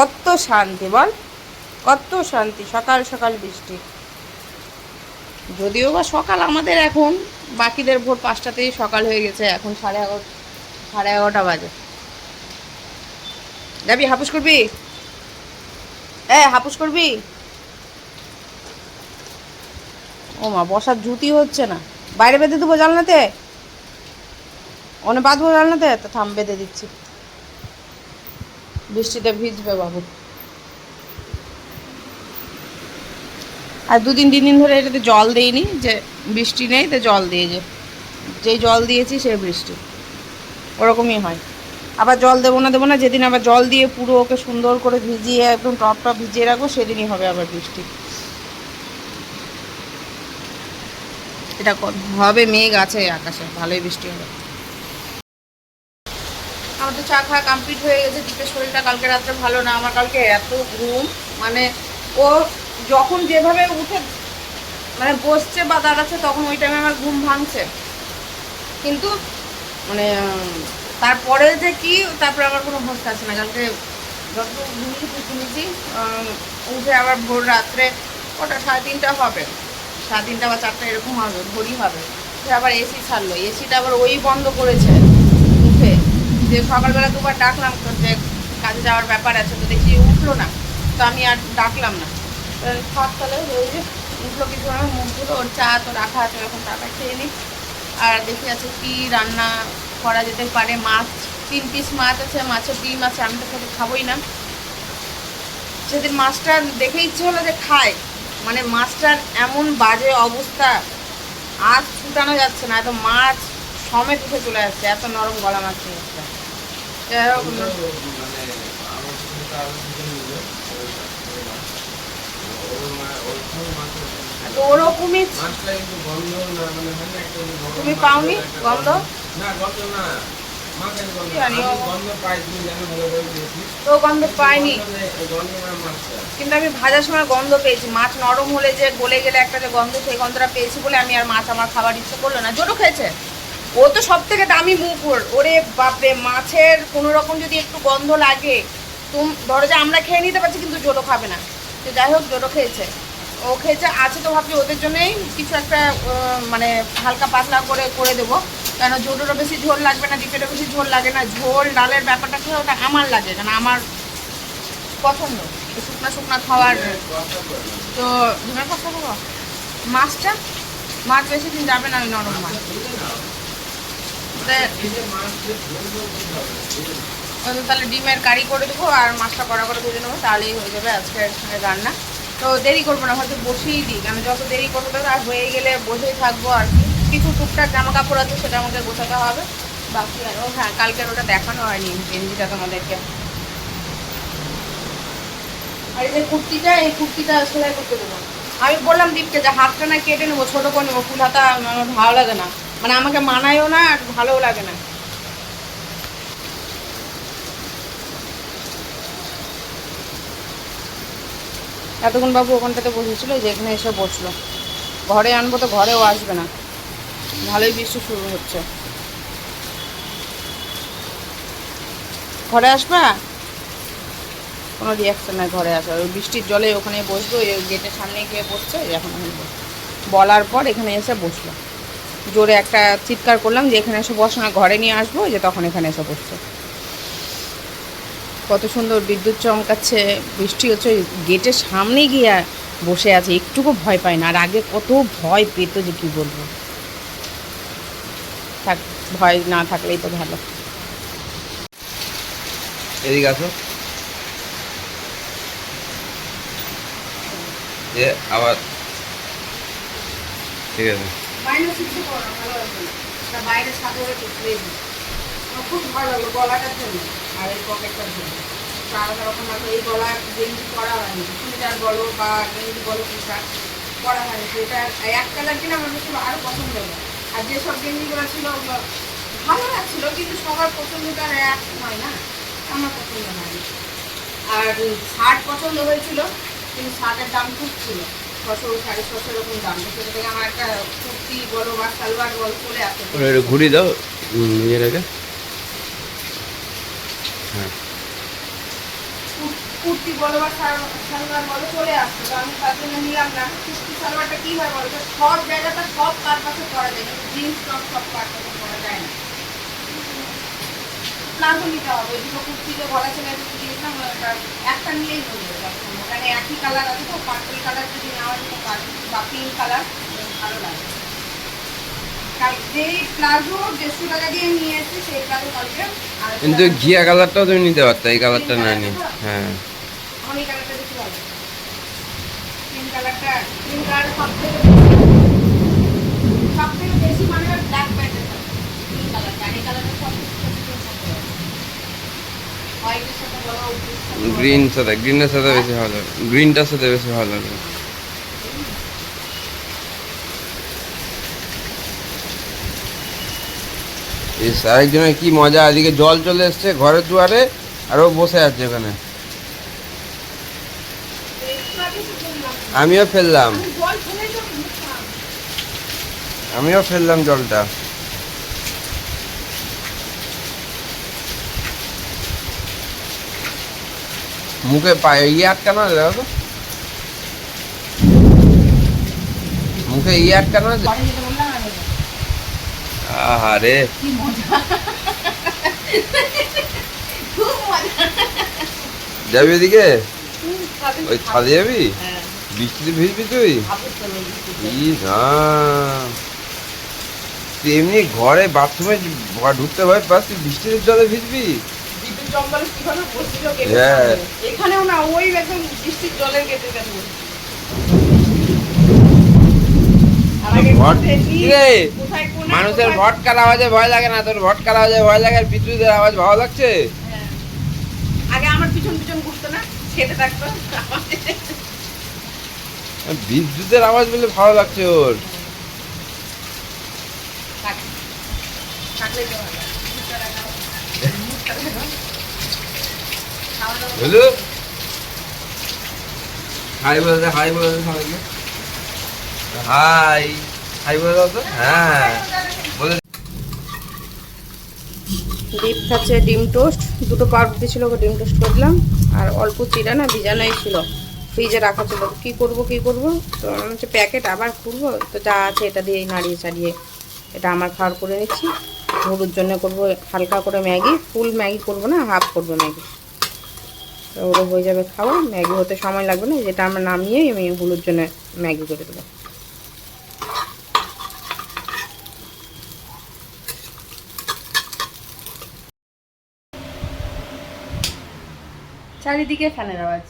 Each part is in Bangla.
কত শান্তি বল কত শান্তি, সকাল সকাল বৃষ্টি। যদিও বা সকাল আমাদের এখন, বাকিদের ভোর পাঁচটাতেই সকাল হয়ে গেছে, এখন সাড়ে এগারো, সাড়ে এগারোটা বাজে। যাবি হাপুস করবি? এ, হাপুস করবি? ও মা, বসার জুতি হচ্ছে না। বাইরে বেঁধে দেবো জানলাতে? অনেক বাঁধবো জানলাতে? তো থাম, বেঁধে দিচ্ছি। বৃষ্টিতে ভিজবে বাবু। আর দুদিন, তিন দিন ধরে এটাতে জল দেইনি, যে বৃষ্টি নেই তো জল দিয়ে যে, যেই জল দিয়েছি সে বৃষ্টি। ওরকমই হয়। আবার জল দেবো না দেবো না, যেদিন আবার জল দিয়ে পুরো ওকে সুন্দর করে ভিজিয়ে একদম টপ টপ ভিজিয়ে রাখব, সেদিনই হবে আবার বৃষ্টি। এটা হবে মেঘ আছে আকাশে, ভালোই বৃষ্টি হবে। তো চা খাওয়া কমপ্লিট হয়ে গেছে, দীপের শরীরটা কালকে রাত্রে ভালো না, আমার কালকে এত ঘুম মানে ও যখন যেভাবে উঠে মানে বসছে বা দাঁড়াচ্ছে তখন ওই টাইমে আমার ঘুম ভাঙছে। কিন্তু মানে তারপরে যে কি, তারপরে আমার কোনো হোস আছে না। কালকে যত ঘুমিয়েছি ঘুমিয়েছি উঠে আবার ভোর রাত্রে ওটা সাড়ে তিনটা হবে। সাড়ে তিনটা বা চারটা এরকম হবে, ভোরই হবে। আবার এসি ছাড়লো। এসিটা আবার ওই বন্ধ করেছে। যে সকালবেলা দুবার ডাকলাম যে কাজে যাওয়ার ব্যাপার আছে, তো দেখি উঠল না। তো আমি আর ডাকলাম না। তাহলে ওই যে উঠল কিছু না, মুখ ওর চা তো রাখা আছে, এখন চাটা খেয়ে নিই আর দেখি আছে কি রান্না করা যেতে পারে, মাছ, তিন পিস মাছ আছে, মাছের ডিম আছে, আমি তো খেতে খাবোই না। সেদিন মাছটা দেখে ইচ্ছে হলো যে খায়। মানে মাছটার এমন বাজে অবস্থা আজ ছুটানো যাচ্ছে না, এত মাছ সমেত উঠে চলে আসছে, এত নরম গলা মাছ মাছটা তুমি পাওনি গন্ধ? তো গন্ধ পাইনি। কিন্তু আমি ভাজার সময় গন্ধ পেয়েছি। মাছ নরম হলে যে গলে গেলে একটা যে গন্ধ, সেই গন্ধটা পেয়েছি বলে আমি আর মাছ আমার খাবার ইচ্ছে করল না। জোটো খেয়েছে? ও তো সব থেকে দামি মুকুর ওরে বাপরে, মাছের কোনো রকম যদি একটু গন্ধ লাগে, তুম ধরো যে আমরা খেয়ে নিতে পারছি, কিন্তু জোটো খাবে না। তো যাই হোক জোটো খেয়েছে। ও খেয়েছে, আছে তো ভাবছি ওদের জন্যই কিছু একটা মানে হালকা পাতলা করে করে দেবো। কেন জোটোরও বেশি ঝোল লাগবে না, ডিপেরও বেশি ঝোল লাগে না। ঝোল, ডালের ব্যাপারটা কি ওটা আমার লাগে কারণ আমার পছন্দ। শুকনা শুকনা খাওয়ার। তো কষ্ট খাব? মাছটা? মাছ বেশি দিন যাবে না, ওই নরম মাছ। তা- তো তাহলে ডিমের কারি করে দেবো আর মাছটা কড়া করে ভেজে নেব, তাহলেই হয়ে যাবে আজকের রান্না। তো দেরি করব না, হয়তো বসেই দিই, কারণ যত দেরি করব তত আর হয়ে গেলে বসেই থাকব আর কিছু টুকটাক জামা কাপড় আছে, সেটা আমাকে গোছাতে হবে। বাকি আর, ও হ্যাঁ কালকের ওটা দেখানো হয়নি, গেঞ্জিটা তোমাদেরকে। আর এই যে কুর্তিটা, এই কুর্তিটা সেলাই করতে দেবো। আমি বললাম দীপকে যে হাতটা না কেটে নেব, ছোটো করে নেব, ফুল হাতা, আমার ভালো লাগে না। মানে আমাকে মানায়ও না আর ভালোও লাগে না। এতক্ষণ বাবু ওখানটাতে বসেছিল যে এখানে এসে বসল। ঘরে আনব তো ঘরেও আসবে না। ভালোই বৃষ্টি শুরু হচ্ছে। ঘরে আসবা? কোনো রিয়াকশন নাই ঘরে আসা ওই বৃষ্টির জলে ওখানে বসবো, ওই গেটের সামনে গিয়ে বসছে, এখন বলার পর এখানে এসে বসল। জোরে একটা চিৎকার করলাম যে এখানে এসে বসো না, ঘরে নিয়ে আসব যে তখন এখানে এসে বসছে। কত সুন্দর বিদ্যুৎ চমকাচ্ছে, বৃষ্টি হচ্ছে গেটের সামনে গিয়ে বসে আছে, একটুকু ভয় পায় না, আর আগে কত ভয় পেত যে কি বলব। থাক, ভয় না থাকলেই তো ভালো। এদিকে আসো। আবার। ঠিক আছে। মাইনাস কিছু করো না, ভালো লাগবে না। বাইরে ছাদে হয়ে দিই আমার খুব ভালো লাগল গলাটার জন্য আর এই পকেটটার জন্য আলাদা রকম ভাবে এই গলা গেঞ্জি পরা হয়নি। চুড়িদার বলো বা গেঞ্জি বলো টি শার্ট পরা হয়নি। এটা এক কালার কিনা আমার বেশি আরও পছন্দ হলো। আর যেসব গেঞ্জিগুলো ছিল ভালো লাগছিল, কিন্তু সবার পছন্দটা এক হয় না। আমার পছন্দ হয়নি। আর শার্ট পছন্দ হয়েছিল, কিন্তু শার্টের দাম খুব ছিল। ছশো সাড়ে ছশো এরকম দাম। সেটা থেকে আমার একটা কুর্তি বলো বা সালোয়ার বলো চলে আসে। ঘুরি দাও। নিজের আগে। হ্যাঁ। কুর্তি বলো বা সাল- সালোয়ার বলো চলে আসছে তো আমি তার জন্য নিলাম না। কুর্তি সালোয়ারটা কি হয় বলো? সব জায়গাটা সব পারপাসে করা যায়। কিন্তু জিন্স টপ সব পারপাসে করা যায় না। প্লাজো নিতে হবে। দুটো কুর্তি যে গলা ছেলে দিয়েছিলাম একটা নিলেই হয়ে যাবে সবসময়। একই কালার আছে তো পার্পল কালার যদি নেওয়া যেত বা পিঙ্ক কালার ভালো লাগে। কাল যেই প্লাজো দেড়শো টাকা দিয়ে নিয়ে এসেছি সেই প্লাজো কালকে আড়াইশো কিন্তু ঘিয়া কালারটাও তুমি নিতে পারতো এই কালারটা না নি হ্যাঁ। কালারটা বেশি ভালো পিঙ্ক কালারটা পিঙ্ক কালার সব থেকে সব থেকে বেশি মানে ব্ল্যাক প্যান্টের পিঙ্ক কালারটা আর এই কালারটা সব থেকে বেশি পছন্দ হয় হোয়াইটের সাথে বলো গ্রিন গ্রিনের সাথে বেশি ভালো গ্রিনটার সাথে বেশি ভালো আরেকজনের কি মজা? এদিকে জল চলে এসছে ঘরের দুয়ারে, আর ও বসে আছে ওখানে। আমিও ফেললাম। আমিও ফেললাম জলটা। মুখে পায়ে ইয়ে আটকানো আছে দেখো তো। মুখে ইয়ে আটকানো আছে। আহারে। যাবি এদিকে ওই। ছাদে যাবি? হ্যাঁ, বৃষ্টিতে ভিজবি তুই? না তুই এমনি ঘরে বাথরুমে ঢুকতে ভয় পাস তুই বৃষ্টির জলে ভিজবি? বিদ্যুৎ কীভাবে বসছিল। এখানেও না ওই একদম বৃষ্টির জলের মানুষের ভটকার আওয়াজে ভয় লাগে না? তোর ভটকার আওয়াজে ভয় লাগে? আর বিদ্যুতের আওয়াজ ভালো লাগছে? হ্যাঁ। আগে আমার পিছন পিছন ঘুরতো না খেতে থাকতো। বিদ্যুতের আওয়াজ বলে ভালো লাগছে ওর। থাক। থাকলেই তো ভালো। হলো হাই বলে দে হাই বলে দে সবাইকে। হাই। হাই বলে দাও তো? হ্যাঁ। বলে ডিপ খাচ্ছে ডিম টোস্ট। দুটো পাউরুটি ছিল, ওকে ডিম টোস্ট করলাম। আর অল্প চিরা না ভিজানোই ছিল। ফ্রিজে রাখা ছিল। কী করব কী করব? তো হচ্ছে প্যাকেট আবার খুলবো? তো যা আছে এটা দিয়ে নাড়িয়ে চাড়িয়ে এটা আমার খাওয়ার করে নিচ্ছি। গরুর জন্য করব, হালকা করে ম্যাগি, ফুল ম্যাগি করব না, হাফ করব ম্যাগি। তো ওরও হয়ে যাবে খাওয়া, ম্যাগি হতে সময় লাগবে না, যেটা আমরা নামিয়েই আমি হলুর জন্য ম্যাগি করে দেবো। চারিদিকে ফ্যানের আওয়াজ।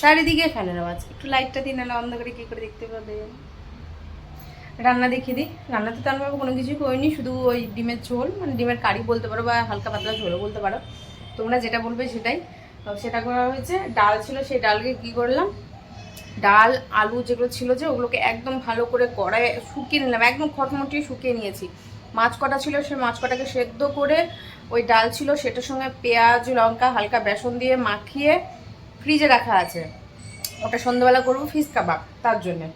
চারিদিকে ফ্যানের আওয়াজ। একটু লাইটটা দিন না অন্ধকারে কি করে দেখতে পাবে? রান্না দেখিয়ে দিই। রান্নাতে তো আমি কোনো কিছুই করিনি, শুধু ওই ডিমের ঝোল মানে ডিমের কারি বলতে পারো বা হালকা পাতলা ঝোলও বলতে পারো। তোমরা যেটা বলবে সেটাই। সেটা করা হয়েছে। ডাল ছিল, সেই ডালকে কি করলাম? ডাল, আলু যেগুলো ছিল যে, ওগুলোকে একদম ভালো করে কড়াইয়ে শুকিয়ে নিলাম। একদম খটমটিয়ে শুকিয়ে নিয়েছি। মাছ কটা ছিল সেই মাছ কটাকে সেদ্ধ করে ওই ডাল ছিল, সেটার সঙ্গে পেঁয়াজ, লঙ্কা, হালকা বেসন দিয়ে মাখিয়ে ফ্রিজে রাখা আছে। ওটা সন্ধ্যাবেলা করব ফিশ কাবাব, তার জন্যে।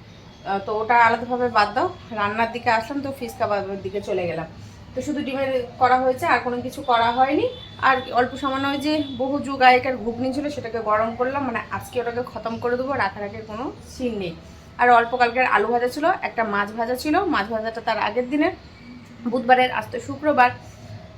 তো ওটা আলাদাভাবে বাদ দাও। রান্নার দিকে আসলাম তো ফিশ কাবাবের দিকে চলে গেলাম। তো শুধু ডিমের করা হয়েছে, আর কোনো কিছু করা হয়নি। আর অল্প সামান্য যে বহু যুগ আগেকার ঘুগনি ছিল, সেটাকে গরম করলাম। মানে আজকে ওটাকে খতম করে দেবো রাখার আগে কোনো সিন নেই। আর অল্প কালকের আলু ভাজা ছিল, একটা মাছ ভাজা ছিল। মাছ ভাজাটা তার আগের দিনের। বুধবারের আজ তো শুক্রবার।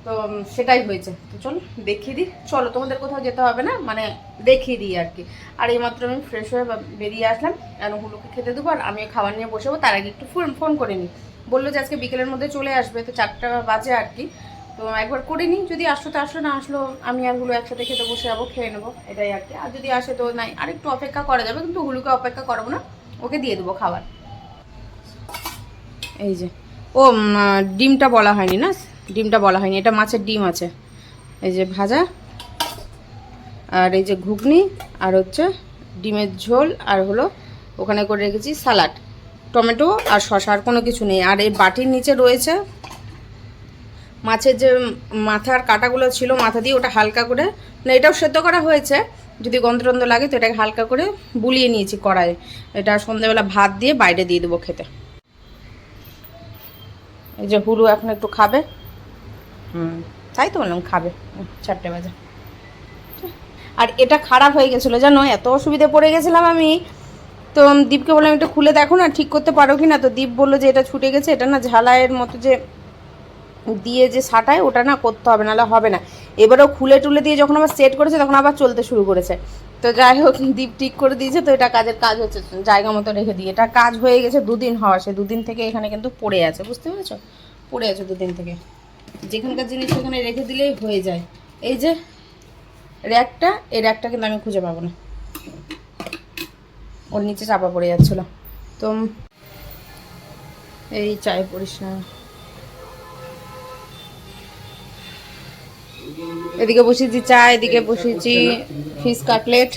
তো সেটাই হয়েছে। তো চলো, দেখিয়ে দিই। চলো, তোমাদের কোথাও যেতে হবে না? মানে দেখিয়ে দিই আর কি। আর এইমাত্র আমি ফ্রেশ হয়ে বেরিয়ে আসলাম। কারণ হুলুকে খেতে দেবো, আর আমি খাবার নিয়ে বসে যাব। তার আগে একটু ফোন ফোন করে নিই। বলল যে আজকে বিকেলের মধ্যে চলে আসবে, তো চারটা বাজে আর কি। তো একবার করে নিই, যদি আসলো তো আসলো, না আসলো, আমি আর হুলু একসাথে খেতে বসে যাব, খেয়ে নেব, এটাই আর কি। আর যদি আসে তো নাই আর একটু অপেক্ষা করা যাবে, কিন্তু হুলুকে অপেক্ষা করব না। ওকে দিয়ে দেবো খাবার। এই যে, ও ডিমটা বলা হয়নি না? ডিমটা বলা হয়নি, এটা মাছের ডিম আছে। এই যে ভাজা, আর এই যে ঘুগনি, আর হচ্ছে ডিমের ঝোল, আর হলো ওখানে করে রেখেছি সালাড। টমেটো আর শসা, আর কোনো কিছু নেই। আর এই বাটির নিচে রয়েছে মাছের যে মাথার কাটাগুলো ছিল, মাথা দিয়ে ওটা হালকা করে, না, এটাও সেদ্ধ করা হয়েছে। যদি গন্ধ টন্ধ লাগে তো এটাকে হালকা করে বুলিয়ে নিয়েছি কড়াইয়ে এটা সন্ধ্যেবেলা ভাত দিয়ে বাইরে দিয়ে দেবো খেতে। এই যে হুলু এখন একটু খাবে। হুম। তাই তো বললাম, খাবে। চারটে বাজে। আর এটা খারাপ হয়ে গেছিল, জানো? এত অসুবিধে পড়ে গেছিলাম আমি। তো দীপকে বললাম, একটু খুলে দেখো না, ঠিক করতে পারো কি না তো দীপ বলল যে, এটা ছুটে গেছে, এটা না ঝালাইয়ের মতো যে দিয়ে যে সাটায়, ওটা না করতে হবে, নাহলে হবে না। এবারেও খুলে টুলে দিয়ে যখন আবার সেট করেছে, তখন আবার চলতে শুরু করেছে। তো যাই হোক, দীপ ঠিক করে দিয়েছে, তো এটা কাজের কাজ হচ্ছে, জায়গা মতো রেখে দিয়ে। এটা কাজ হয়ে গেছে দুদিন হওয়া, সে দুদিন থেকে এখানে কিন্তু পড়ে আছে, বুঝতে পেরেছ? পড়ে আছে দুদিন থেকে। যেখানকার জিনিস সেখানে রেখে দিলেই হয়ে যায়। এই যে, র্যাকটা, এই র্যাকটা কিন্তু আমি খুঁজে পাবো না। ওর নিচে চাপা পড়ে যাচ্ছিল। তো এই চায় পড়িস না। এদিকে বসিয়েছি চা, এদিকে বসিয়েছি ফিশ কাটলেট।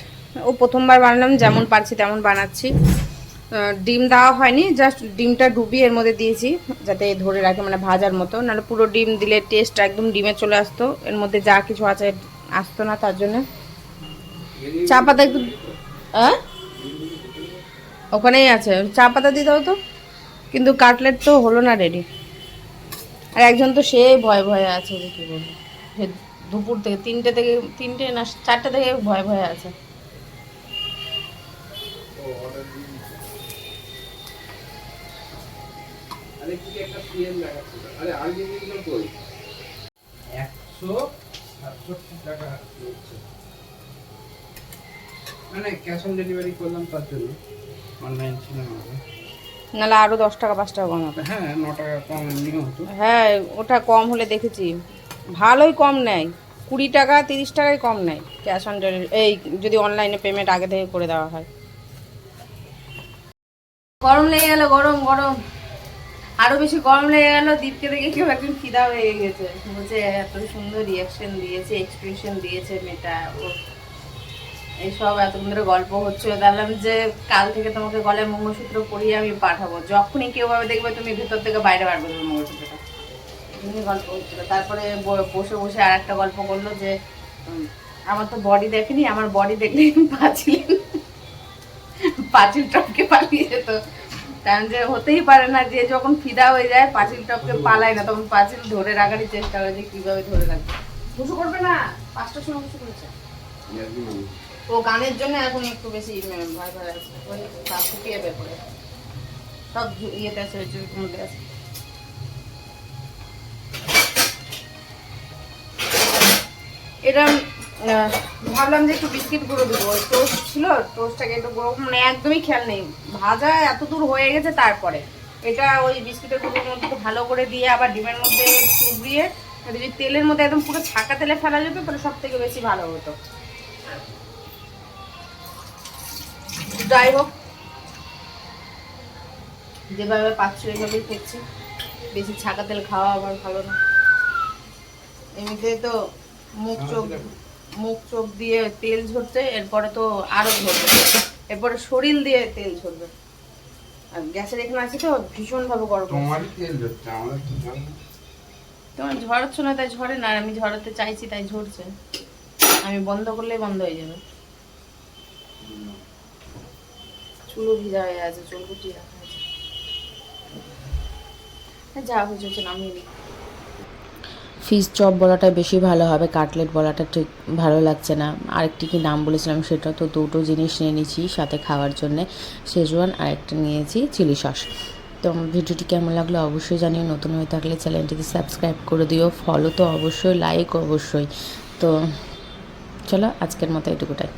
ও প্রথমবার বানালাম, যেমন পারছি তেমন বানাচ্ছি। ডিম দেওয়া হয়নি জাস্ট ডিমটা ডুবিয়ে এর মধ্যে দিয়েছি, যাতে ধরে রাখে মানে ভাজার মতো। নাহলে পুরো ডিম দিলে টেস্ট একদম ডিমে চলে আসতো। এর মধ্যে যা কিছু আছে আসতো না, তার জন্য। চা পাতা একটু হ্যাঁ ওখানেই আছে। চা পাতা দিয়ে দাও তো। কিন্তু কাটলেট তো হলো না রেডি আর একজন তো সে ভয় ভয়ে আছে যে কি বলব। দুপুর থেকে, তিনটে থেকে, তিনটে না, চারটে থেকে ভয় ভয়ে আছে। কি একটা আরে আর্জেন্টিনা কই? একশো সাতষট্টি টাকা হচ্ছে মানে ক্যাশ অন ডেলিভারি করলাম তার জন্য। অনলাইন ছিল না নাহলে আরও দশ টাকা পাঁচ টাকা কম হবে হ্যাঁ ন টাকা কম এমনিও হতো। হ্যাঁ ওটা কম হলে দেখেছি। ভালোই কম নেয়। কুড়ি টাকা তিরিশ টাকায় কম নেয় ক্যাশ অন ডেলিভারি এই যদি অনলাইনে পেমেন্ট আগে থেকে করে দেওয়া হয়। গরম লেগে গেল গরম গরম। আরও বেশি গরম লেগে গেল, দীপকে দেখে কেউ একজন ফিদা হয়ে গেছে। বলছে, এত সুন্দর রিয়াকশন দিয়েছে এক্সপ্রেশন দিয়েছে মেয়েটা ও এইসব এতক্ষণ ধরে গল্প হচ্ছিল দেখলাম যে, কাল থেকে তোমাকে গলায় মঙ্গলসূত্র পরিয়ে আমি পাঠাবো। যখনই কেউ ভাবে দেখবে, তুমি ভিতর থেকে বাইরে বার করবে মঙ্গলসূত্রটা। এমনি গল্প হচ্ছিল। তারপরে বসে বসে আর একটা গল্প করল যে আমার তো বডি দেখেনি, আমার বডি দেখলে পাঁচিল পাঁচিল টপকে পালিয়ে যেত। কারণ যে হতেই পারে না যে যখন ফিদা হয়ে যায় পাঁচিল টপকে পালায় না তখন পাঁচিল ধরে রাখারই চেষ্টা করে যে কীভাবে ধরে রাখবে। বুঝু করবে না পাঁচটার সময় বুঝু করেছে। ও গানের জন্য এখন একটু বেশি ভয় ভয় আছে ওই ফুটিয়ে বের সব ইয়েতে আছে ওই চুরির মধ্যে আছে। আহ, ভাবলাম যে একটু বিস্কিট গুঁড়ো দেবো। টোস্ট ছিল টোস্টটাকে একটু গুঁড়ো মানে একদমই খেয়াল নেই। ভাজা এত দূর হয়ে গেছে তারপরে। এটা ওই বিস্কিটের গুঁড়োর মধ্যে ভালো করে দিয়ে আবার ডিমের মধ্যে চুবড়িয়ে যদি তেলের মধ্যে একদম পুরো ছাকা তেলে ফেলা যেত তাহলে সব থেকে বেশি ভালো হতো। যাই হোক, যেভাবে পাচ্ছি, ওইভাবেই করছি। বেশি ছাকা তেল খাওয়া আবার ভালো না। এমনিতে তো মুখ চোখ মুখ চোখ দিয়ে তেল ঝরছে এরপরে তো আরও ঝরবে। এরপরে শরীর দিয়ে তেল ঝরবে। আর গ্যাসের এখানে আছে তো ভীষণ ভাবে গরম। তোমারই তেল হচ্ছে আমাদের তো ঝরে না। তোমার ঝরাচ্ছ না তাই ঝরে না আর আমি ঝরাতে চাইছি তাই ঝরছে। আমি বন্ধ করলেই বন্ধ হয়ে যাবে। চুলও ভিজা হয়ে আছে চুল গুটিয়ে রাখা আছে যা হয়েছে নামিয়ে নিই। ফিশ চপ বলাটা বেশি ভালো হবে, কাটলেট বলাটা ঠিক ভালো লাগছে না। আরেকটি কি নাম বলেছিলাম সেটা তো দুটো জিনিস নিয়ে নিয়েছি সাথে খাওয়ার জন্যে শেজওয়ান আর একটা নিয়েছি চিলি সস। তো ভিডিওটি কেমন লাগল অবশ্যই জানিও, নতুন হয়ে থাকলে চ্যানেলটিকে সাবস্ক্রাইব করে দিও ফলো তো অবশ্যই লাইক অবশ্যই। তো চলো আজকের মতো এটুকুটাই।